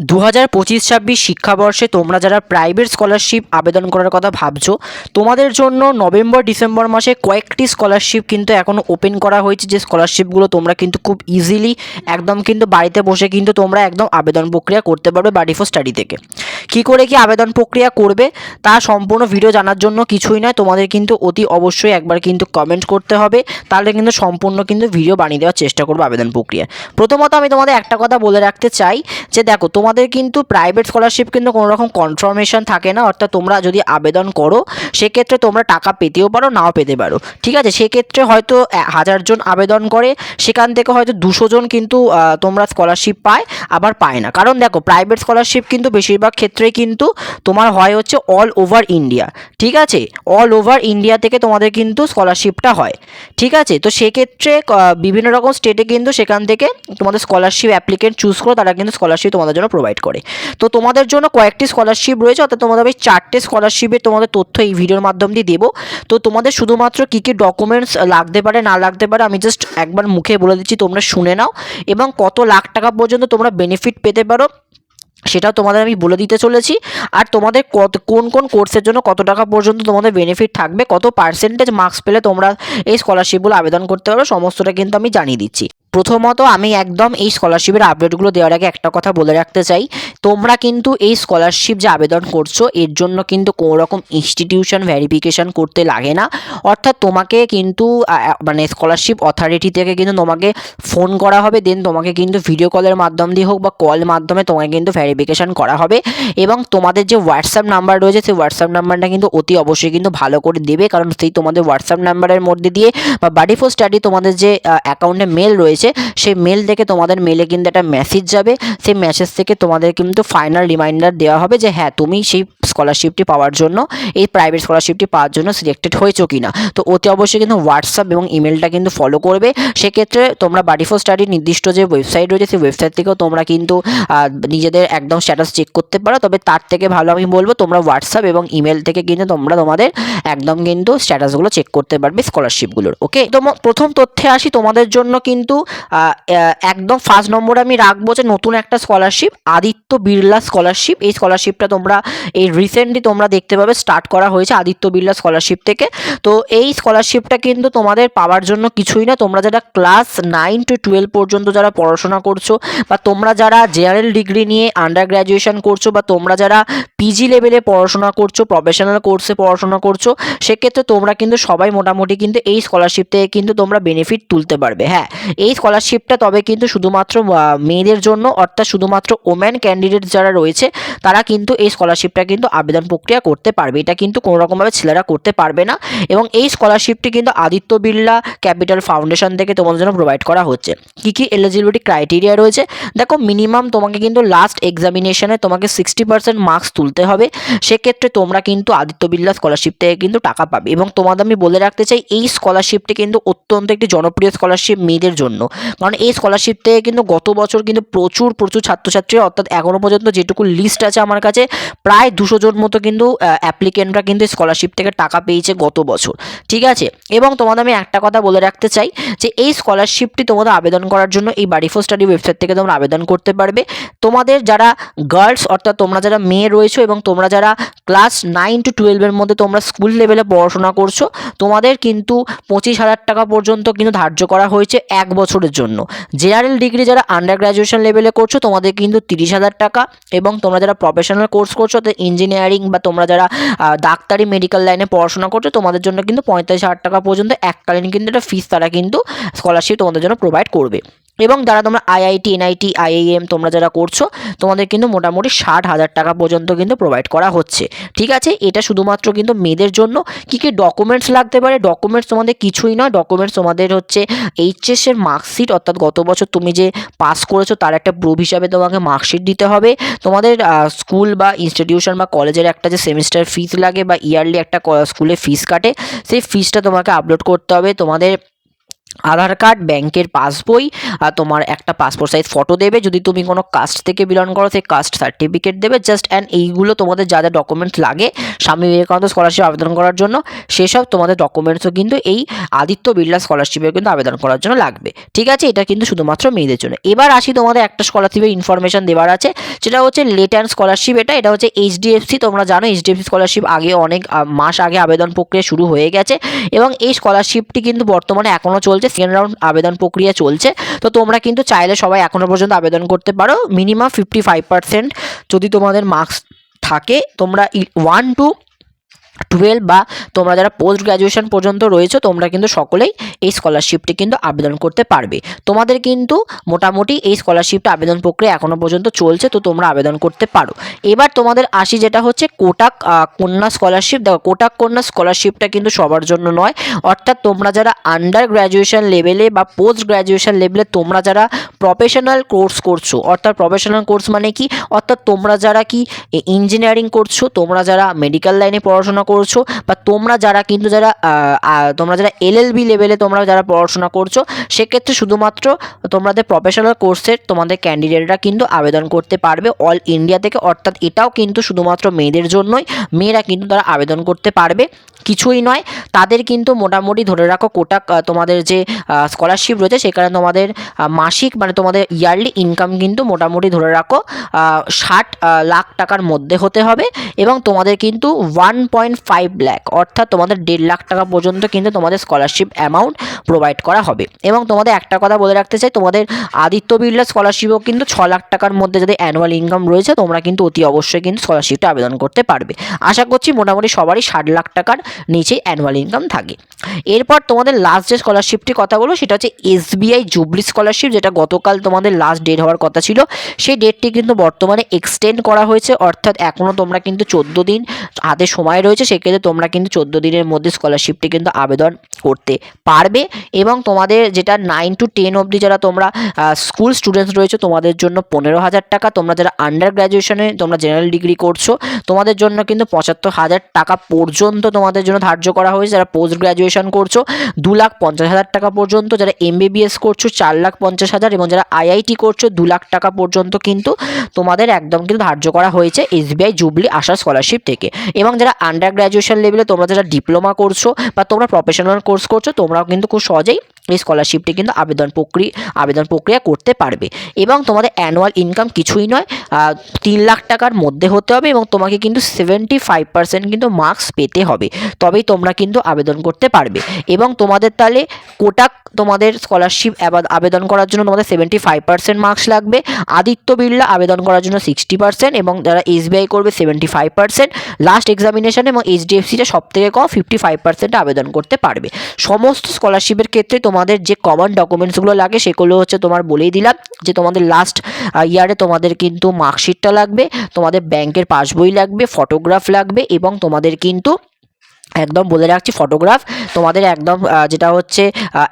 দু হাজার পঁচিশ ছাব্বিশ শিক্ষাবর্ষে তোমরা যারা প্রাইভেট স্কলারশিপ আবেদন করার কথা ভাবছ, তোমাদের জন্য নভেম্বর, ডিসেম্বর মাসে কয়েকটি স্কলারশিপ কিন্তু এখনও ওপেন করা হয়েছে। যে স্কলারশিপগুলো তোমরা কিন্তু খুব ইজিলি একদম কিন্তু বাড়িতে বসে কিন্তু তোমরা একদম আবেদন প্রক্রিয়া করতে পারবে বাড়ি ফর স্টাডি থেকে। কী করে কি আবেদন প্রক্রিয়া করবে, তা সম্পূর্ণ ভিডিও জানার জন্য কিছুই নয়। তোমাদের কিন্তু অতি অবশ্যই একবার কিন্তু কমেন্ট করতে হবে। তাহলে কিন্তু সম্পূর্ণ কিন্তু ভিডিও বানিয়ে দেওয়ার চেষ্টা করব আবেদন প্রক্রিয়া। প্রথমত আমি তোমাদের একটা কথা বলে রাখতে চাই যে দেখো তোমাদের কিন্তু প্রাইভেট স্কলারশিপ কিন্তু কোনো রকম কনফার্মেশন থাকে না, অর্থাৎ তোমরা যদি আবেদন করো, সেক্ষেত্রে তোমরা টাকা পেতেও পারো, নাও পেতে পারো। ঠিক আছে? সেক্ষেত্রে হয়তো এ- হাজার জন আবেদন করে, সেখান থেকে হয়তো দুশো জন কিন্তু তোমরা স্কলারশিপ পায়, আবার পায় না। কারণ দেখো প্রাইভেট স্কলারশিপ কিন্তু বেশিরভাগ ক্ষেত্রেই কিন্তু তোমার হয় হচ্ছে অল ওভার ইন্ডিয়া ঠিক আছে? অল ওভার ইন্ডিয়া থেকে তোমাদের কিন্তু স্কলারশিপটা হয়। ঠিক আছে? তো সেক্ষেত্রে বিভিন্ন রকম স্টেটে কিন্তু সেখান থেকে তোমাদের স্কলারশিপ অ্যাপ্লিকেন্ট চুজ করে, তারা কিন্তু স্কলারশিপ তোমাদের জন্য প্রোভাইড করে। তো তোমাদের জন্য কয়েকটি স্কলারশিপ রয়েছে, অর্থাৎ তোমাদের আমি চারটে স্কলারশিপের তোমাদের তথ্য এই ভিডিওর মাধ্যম দিয়ে দেবো। তো তোমাদের শুধুমাত্র কী কী ডকুমেন্টস লাগতে পারে, না লাগতে পারে, আমি জাস্ট একবার মুখে বলে দিচ্ছি, তোমরা শুনে নাও এবং কত লাখ টাকা পর্যন্ত তোমরা বেনিফিট পেতে পারো। সেটাও তোমাদের আমি বলে দিতে চলেছি। আর তোমাদের কত, কোন কোন কোর্সের জন্য কত টাকা পর্যন্ত তোমাদের বেনিফিট থাকবে, কত পার্সেন্টেজ মার্কস পেলে তোমরা এই স্কলারশিপগুলো আবেদন করতে পারো, সমস্তটা কিন্তু আমি জানিয়ে দিচ্ছি। প্রথমত আমি একদম এই স্কলারশিপের আপডেটগুলো দেওয়ার আগে একটা কথা বলে রাখতে চাই তোমরা কিন্তু এই স্কলারশিপ যে আবেদন করছ, এর জন্য কিন্তু কোনো রকম ইনস্টিটিউশন ভেরিফিকেশন করতে লাগে না। অর্থাৎ তোমাকে কিন্তু মানে স্কলারশিপ অথরিটি থেকে কিন্তু তোমাকে ফোন করা হবে দেন তোমাকে কিন্তু ভিডিও কলের মাধ্যম দিয়ে হোক বা কল মাধ্যমে তোমাকে কিন্তু ভেরিফিকেশন করা হবে। এবং তোমাদের যে হোয়াটসঅ্যাপ নাম্বার রয়েছে, সেই হোয়াটসঅ্যাপ নাম্বারটা কিন্তু অতি অবশ্যই কিন্তু ভালো করে দেবে, কারণ সেই তোমাদের হোয়াটসঅ্যাপ নাম্বারের মধ্যে দিয়ে বা বাডি ফোর স্টাডি তোমাদের যে অ্যাকাউন্টে মেল রয়েছে, সেই মেল থেকে তোমাদের মেলে কিন্তু একটা মেসেজ যাবে। সেই মেসেজ থেকে তোমাদের কিন্তু ফাইনাল রিমাইন্ডার দেওয়া হবে যে হ্যাঁ তুমি সেই স্কলারশিপটি পাওয়ার জন্য, এই প্রাইভেট স্কলারশিপটি পাওয়ার জন্য সিলেক্টেড হয়েছো কি না তো অতি অবশ্যই কিন্তু হোয়াটসঅ্যাপ এবং ইমেলটা কিন্তু ফলো করবে। সেক্ষেত্রে তোমরা বাডি ফর স্টাডির নির্দিষ্ট যে ওয়েবসাইট রয়েছে, সেই ওয়েবসাইট থেকেও তোমরা কিন্তু নিজেদের একদম স্ট্যাটাস চেক করতে পারো। তবে তার থেকে ভালো আমি বলব, তোমরা হোয়াটসঅ্যাপ এবং ইমেল থেকে কিন্তু তোমরা তোমাদের একদম কিন্তু স্ট্যাটাসগুলো চেক করতে পারবে স্কলারশিপগুলোর ওকে তো প্রথম তথ্যে আসি, তোমাদের জন্য কিন্তু একদম ফার্স্ট নম্বরে আমি রাখব যে নতুন একটা স্কলারশিপ আদিত্য বিড়লা স্কলারশিপ এই স্কলারশিপটা তোমরা, এই রিসেন্টলি তোমরা দেখতে পাবে স্টার্ট করা হয়েছে আদিত্য বিড়লা স্কলারশিপ থেকে। তো এই স্কলারশিপটা কিন্তু তোমাদের পাওয়ার জন্য কিছুই না। তোমরা যারা ক্লাস নাইন টু টুয়েলভ পর্যন্ত যারা পড়াশোনা করছ বা তোমরা যারা জেনারেল ডিগ্রি নিয়ে আন্ডার গ্র্যাজুয়েশন করছ বা তোমরা যারা পিজি লেভেলে পড়াশোনা করছ প্রফেশনাল কোর্সে পড়াশোনা করছ, সেক্ষেত্রে তোমরা কিন্তু সবাই মোটামুটি কিন্তু এই স্কলারশিপ থেকে কিন্তু তোমরা বেনিফিট তুলতে পারবে। হ্যাঁ এই স্কলারশিপটা তবে কিন্তু শুধুমাত্র মেয়েদের জন্য অর্থাৎ শুধুমাত্র ওম্যান ক্যান্ডিডেট যারা রয়েছে, তারা কিন্তু এই স্কলারশিপটা কিন্তু আবেদন প্রক্রিয়া করতে পারবে। এটা কিন্তু কোনো রকমভাবে ছেলেরা করতে পারবে না এবং এই স্কলারশিপটি কিন্তু আদিত্য বিড়লা ক্যাপিটাল ফাউন্ডেশন থেকে তোমাদের জন্য প্রোভাইড করা হচ্ছে। কী কী এলিজিবিলিটি ক্রাইটেরিয়া রয়েছে? দেখো মিনিমাম তোমাকে কিন্তু লাস্ট এক্সামিনেশনে তোমাকে সিক্সটি পার্সেন্ট মার্কস তুলতে হবে। সেক্ষেত্রে তোমরা কিন্তু আদিত্য বিড়লা স্কলারশিপ থেকে কিন্তু টাকা পাবে এবং তোমাদের আমি বলে রাখতে চাই, এই স্কলারশিপটি কিন্তু অত্যন্ত একটি জনপ্রিয় স্কলারশিপ মেয়েদের জন্য। কারণ এই স্কলারশিপ থেকে কিন্তু গত বছর কিন্তু প্রচুর প্রচুর ছাত্রছাত্রী অর্থাৎ এখনও পর্যন্ত যেটুকু লিস্ট আছে আমার কাছে, প্রায় দুশো জন মতো কিন্তু অ্যাপ্লিকেন্টরা কিন্তু স্কলারশিপ থেকে টাকা পেয়েছে গত বছর। ঠিক আছে? এবং তোমাদের আমি একটা কথা বলে রাখতে চাই, যে এই স্কলারশিপটি তোমাদের আবেদন করার জন্য এই বাড়ি ফোর স্টাডি ওয়েবসাইট থেকে তোমরা আবেদন করতে পারবে। তোমাদের যারা গার্লস অর্থাৎ তোমরা যারা মেয়ে রয়েছো এবং তোমরা যারা ক্লাস নাইন টু টুয়েলভের মধ্যে তোমরা স্কুল লেভেলে পড়াশোনা করছ, তোমাদের কিন্তু পঁচিশ হাজার টাকা পর্যন্ত কিন্তু ধার্য করা হয়েছে এক বছরের জন্য। জেনারেল ডিগ্রি যারা আন্ডার গ্র্যাজুয়েশন লেভেলে করছ, তোমাদের কিন্তু তিরিশ হাজার টাকা এবং তোমরা যারা প্রফেশনাল কোর্স করছ, অর্থাৎ ইঞ্জিনিয়ারিং বা তোমরা যারা ডাক্তারি মেডিকেল লাইনে পড়াশোনা করছ, তোমাদের জন্য কিন্তু পঁয়তাল্লিশ হাজার টাকা পর্যন্ত এককালীন কিন্তু একটা ফিস তারা কিন্তু স্কলারশিপ তোমাদের জন্য প্রোভাইড করবে। এবং যারা তোমরা আইআইটি এনআইটি আইআইএম তোমরা যারা করছ, তোমাদের কিন্তু মোটামুটি ষাট হাজার টাকা পর্যন্ত কিন্তু প্রোভাইড করা হচ্ছে। ঠিক আছে? এটা শুধুমাত্র কিন্তু মেয়েদের জন্য। কী কী ডকুমেন্টস লাগতে পারে? ডকুমেন্টস তোমাদের কিছুই নয়। ডকুমেন্টস তোমাদের হচ্ছে এইচএসের মার্কশিট অর্থাৎ গত বছর তুমি যে পাস করেছ, তার একটা প্রুফ হিসাবে তোমাকে মার্কশিট দিতে হবে। তোমাদের স্কুল বা ইনস্টিটিউশন বা কলেজের একটা যে সেমিস্টার ফিস লাগে বা ইয়ারলি একটা স্কুলে ফিস কাটে, সেই ফিসটা তোমাকে আপলোড করতে হবে। তোমাদের আধার কার্ড, ব্যাংকের পাসবই, আর তোমার একটা পাসপোর্ট সাইজ ফটো দেবে। যদি তুমি কোনো কাস্ট থেকে বিলং করো, সেই কাস্ট সার্টিফিকেট দেবে। জাস্ট অ্যান্ড এইগুলো তোমাদের যা যা ডকুমেন্টস লাগে, স্বামী বিবেকানন্দ স্কলারশিপ আবেদন করার জন্য, সেসব তোমাদের ডকুমেন্টসও কিন্তু এই আদিত্য বিড়লা স্কলারশিপে কিন্তু আবেদন করার জন্য লাগবে। ঠিক আছে? এটা কিন্তু শুধুমাত্র মেয়েদের জন্য। এবার আসি তোমাদের একটা স্কলারশিপের ইনফরমেশন দেওয়ার আছে সেটা হচ্ছে লেট অ্যান্ড স্কলারশিপ এটা। এটা হচ্ছে এইচডিএফসি তোমরা জানো এইচডিএফসি স্কলারশিপ আগে অনেক মাস আগে আবেদন প্রক্রিয়া শুরু হয়ে গেছে। এবং এই স্কলারশিপটি কিন্তু বর্তমানে এখনও চলছে। সেকেন্ড রাউন্ড আবেদন প্রক্রিয়া চলছে। তো তোমরা কিন্তু চাইলে সবাই এখনও পর্যন্ত আবেদন করতে পারো। মিনিমাম ফিফটি ফাইভ পার্সেন্ট যদি তোমাদের মার্কস থাকে, তোমরা ওয়ান টু টুয়েলভ বা তোমরা যারা পোস্ট গ্র্যাজুয়েশন পর্যন্ত রয়েছে, তোমরা কিন্তু সকলেই এই স্কলারশিপটি কিন্তু আবেদন করতে পারবে। তোমাদের কিন্তু মোটামুটি এই স্কলারশিপটা আবেদন প্রক্রিয়া এখনও পর্যন্ত চলছে, তো তোমরা আবেদন করতে পারো। এবার তোমাদের আসি যেটা হচ্ছে কোটাক কন্যা স্কলারশিপ দেখো, কোটাক কন্যা স্কলারশিপটা কিন্তু সবার জন্য নয়। অর্থাৎ তোমরা যারা আন্ডার গ্র্যাজুয়েশন লেভেলে বা পোস্ট গ্র্যাজুয়েশন লেভেলে তোমরা যারা প্রফেশনাল কোর্স করছ, অর্থাৎ প্রফেশনাল কোর্স মানে কি? অর্থাৎ তোমরা যারা কি ইঞ্জিনিয়ারিং করছ, তোমরা যারা মেডিকেল লাইনে পড়াশোনা করছ বা তোমরা যারা কিন্তু যারা তোমরা যারা এলএলবি লেভেলে তোমরা যারা পড়াশোনা করছ, সেক্ষেত্রে শুধুমাত্র তোমাদের প্রফেশনাল কোর্সের তোমাদের ক্যান্ডিডেটরা কিন্তু আবেদন করতে পারবে অল ইন্ডিয়া থেকে, অর্থাৎ এটাও কিন্তু শুধুমাত্র মেয়েদের জন্যই, মেয়েরা কিন্তু তারা আবেদন করতে পারবে। কিছুই নয়, তাদের কিন্তু মোটামুটি ধরে রাখো কোটা তোমাদের যে স্কলারশিপ রয়েছে সেখানে তোমাদের মাসিক মানে তোমাদের ইয়ারলি ইনকাম কিন্তু মোটামুটি ধরে রাখো ষাট লাখ টাকার মধ্যে হতে হবে এবং তোমাদের কিন্তু ওয়ান পয়েন্ট ফাইভ ল্যাক অর্থাৎ তোমাদের দেড় লাখ টাকা পর্যন্ত কিন্তু তোমাদের স্কলারশিপ অ্যামাউন্ট প্রোভাইড করা হবে। এবং তোমাদের একটা কথা বলে রাখতে চাই, তোমাদের আদিত্য বিড়লা স্কলারশিপও কিন্তু ছ লাখ টাকার মধ্যে যদি অ্যানুয়াল ইনকাম রয়েছে, তোমরা কিন্তু অতি অবশ্যই কিন্তু স্কলারশিপটা আবেদন করতে পারবে। আশা করছি মোটামুটি সবারই ষাট লাখ টাকার নিচে অ্যানুয়াল ইনকাম থাকে। এরপর তোমাদের লাস্ট যে স্কলারশিপটির কথা বলো সেটা হচ্ছে এসবিআই জুবলি স্কলারশিপ যেটা গতকাল তোমাদের লাস্ট ডেট হওয়ার কথা ছিল। সেই ডেটটি কিন্তু বর্তমানে এক্সটেন্ড করা হয়েছে, অর্থাৎ এখনও তোমরা কিন্তু চোদ্দ দিন হাতে সময় রয়েছে সেক্ষেত্রে তোমরা কিন্তু চোদ্দ দিনের মধ্যে স্কলারশিপটি কিন্তু আবেদন করতে পারবে এবং তোমাদের যেটা নাইন টু টেন অবধি যারা তোমরা স্কুল স্টুডেন্টস রয়েছে, তোমাদের জন্য পনেরো হাজার টাকা। তোমরা যারা আন্ডার গ্র্যাজুয়েশনে তোমরা জেনারেল ডিগ্রি করছ, তোমাদের জন্য কিন্তু পঁচাত্তর হাজার টাকা পর্যন্ত তোমাদের জন্য ধার্য করা হয়েছে। যারা পোস্ট গ্র্যাজুয়েশন করছ, দু লাখ পঞ্চাশ হাজার টাকা পর্যন্ত। যারা এম এমবিবিএস করছ, চার লাখ পঞ্চাশ হাজার এবং যারা আইআইটি করছ, দু লাখ টাকা পর্যন্ত কিন্তু তোমাদের একদম কিন্তু ধার্য করা হয়েছে এসবিআই জুবলি আশা স্কলারশিপ থেকে। এবং যারা আন্ডার গ্র্যাজুয়েশন লেভেলে তোমরা যারা ডিপ্লোমা করছ বা তোমরা প্রফেশনাল কোর্স করছ, তোমরাও কিন্তু খুব সহজেই এই স্কলারশিপটি কিন্তু আবেদন প্রক্রিয়া আবেদন প্রক্রিয়া করতে পারবে। এবং তোমাদের অ্যানুয়াল ইনকাম কিছুই নয় তিন লাখ টাকার মধ্যে হতে হবে এবং তোমাকে কিন্তু সেভেন্টি ফাইভ পার্সেন্ট কিন্তু মার্কস পেতে হবে। তবেই তোমরা কিন্তু আবেদন করতে পারবে। এবং তোমাদের তাহলে কোটাক তোমাদের স্কলারশিপ আবেদন করার জন্য তোমাদের সেভেন্টি ফাইভ পার্সেন্ট মার্কস লাগবে। আদিত্য বিড়লা আবেদন করার জন্য সিক্সটি পার্সেন্ট এবং যারা এসবিআই করবে seventy five percent last examination এবং এইচডিএফসিটা সব থেকে কম ফিফটি ফাইভ পার্সেন্ট আবেদন করতে পারবে। সমস্ত স্কলারশিপের ক্ষেত্রে তোমাদের যে কমন ডকুমেন্টসগুলো লাগে, সেগুলো হচ্ছে তোমার বলেই দিলাম যে তোমাদের লাস্ট ইয়ারে তোমাদের কিন্তু মার্কশিটটা লাগবে, তোমাদের ব্যাংকের পাসবই লাগবে ফটোগ্রাফ লাগবে এবং তোমাদের কিন্তু একদম বলে রাখছি ফটোগ্রাফ তোমাদের একদম যেটা হচ্ছে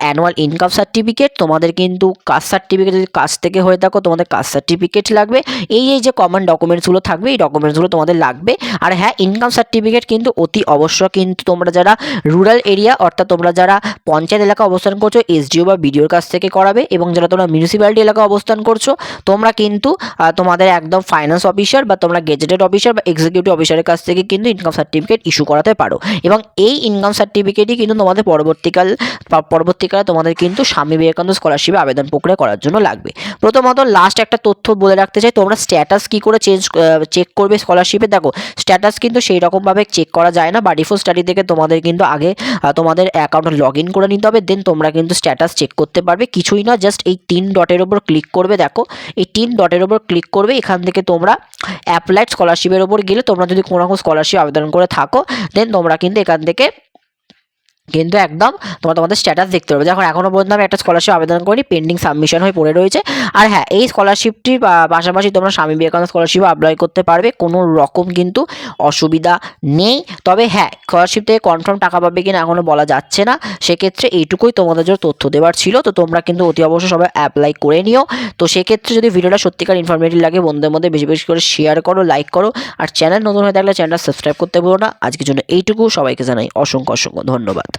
অ্যানুয়াল ইনকাম সার্টিফিকেট তোমাদের কিন্তু কাস্ট সার্টিফিকেট যদি কাস্ট থেকে হয়ে থাকো, তোমাদের কাস্ট সার্টিফিকেট লাগবে। এই এই যে কমন ডকুমেন্টসগুলো থাকবে, এই ডকুমেন্টসগুলো তোমাদের লাগবে। আর হ্যাঁ ইনকাম সার্টিফিকেট কিন্তু অতি অবশ্য কিন্তু তোমরা যারা রুরাল এরিয়া অর্থাৎ তোমরা যারা পঞ্চায়েত এলাকা অবস্থান করছ এসডিও বা বিডিওর কাছ থেকে করাবে, এবং যারা তোমরা মিউনিসিপ্যালিটি এলাকা অবস্থান করছ, তোমরা কিন্তু তোমাদের একদম ফাইন্যান্স অফিসার বা তোমরা গেজেটেড অফিসার বা এক্সিকিউটিভ অফিসারের কাছ থেকে কিন্তু ইনকাম সার্টিফিকেট ইস্যু করাতে পারো। এবং এই ইনকাম সার্টিফিকেটই কিন্তু তোমাদের পরবর্তীকাল পরবর্তীকালে তোমাদের কিন্তু স্বামী বিবেকানন্দ স্কলারশিপে আবেদন প্রক্রিয়া করার জন্য লাগবে। প্রথমত লাস্ট একটা তথ্য বলে রাখতে চাই, তোমরা স্ট্যাটাস কী করে চেঞ্জ চেক করবে স্কলারশিপে দেখো স্ট্যাটাস কিন্তু সেই রকমভাবে চেক করা যায় না বা ডিফো স্টাডি থেকে তোমাদের কিন্তু আগে তোমাদের অ্যাকাউন্ট লগ ইন করে নিতে হবে দেন তোমরা কিন্তু স্ট্যাটাস চেক করতে পারবে। কিছুই না জাস্ট এই তিন ডটের ওপর ক্লিক করবে, দেখো। এই তিন ডটের ওপর ক্লিক করবে, এখান থেকে তোমরা অ্যাপ্লাইড স্কলারশিপের ওপর গেলে তোমরা যদি কোনো রকম স্কলারশিপ আবেদন করে থাকো দেন তোমরা কিন্তু এখান থেকে কিন্তু একদম তোমরা তোমাদের স্ট্যাটাস দেখতে পারবে। যখন এখনও পর্যন্ত আমি একটা স্কলারশিপ আবেদন করি পেন্ডিং সাবমিশন হয়ে পড়ে রয়েছে। আর হ্যাঁ এই স্কলারশিপটির পাশাপাশি তোমরা স্বামী বিবেকানন্দ স্কলারশিপ অ্যাপ্লাই করতে পারবে। কোনো রকম কিন্তু অসুবিধা নেই। তবে হ্যাঁ স্কলারশিপ থেকে কনফার্ম টাকা পাবে কিনা এখনও বলা যাচ্ছে না। সেক্ষেত্রে এইটুকুই তোমাদের জন্য তথ্য দেওয়ার ছিল। তো তোমরা কিন্তু অতি অবশ্যই সবাই অ্যাপ্লাই করে নিও। তো সেক্ষেত্রে যদি ভিডিওটা সত্যিকার ইনফরমেটিভ লাগে, বন্ধুদের মধ্যে বেশি বেশি করে শেয়ার করো লাইক করো। আর চ্যানেল নতুন হয়ে থাকলে চ্যানেলটা সাবস্ক্রাইব করতে ভুলো না। আজকের জন্য এইটুকু। সবাইকে জানাই অসংখ্য অসংখ্য ধন্যবাদ।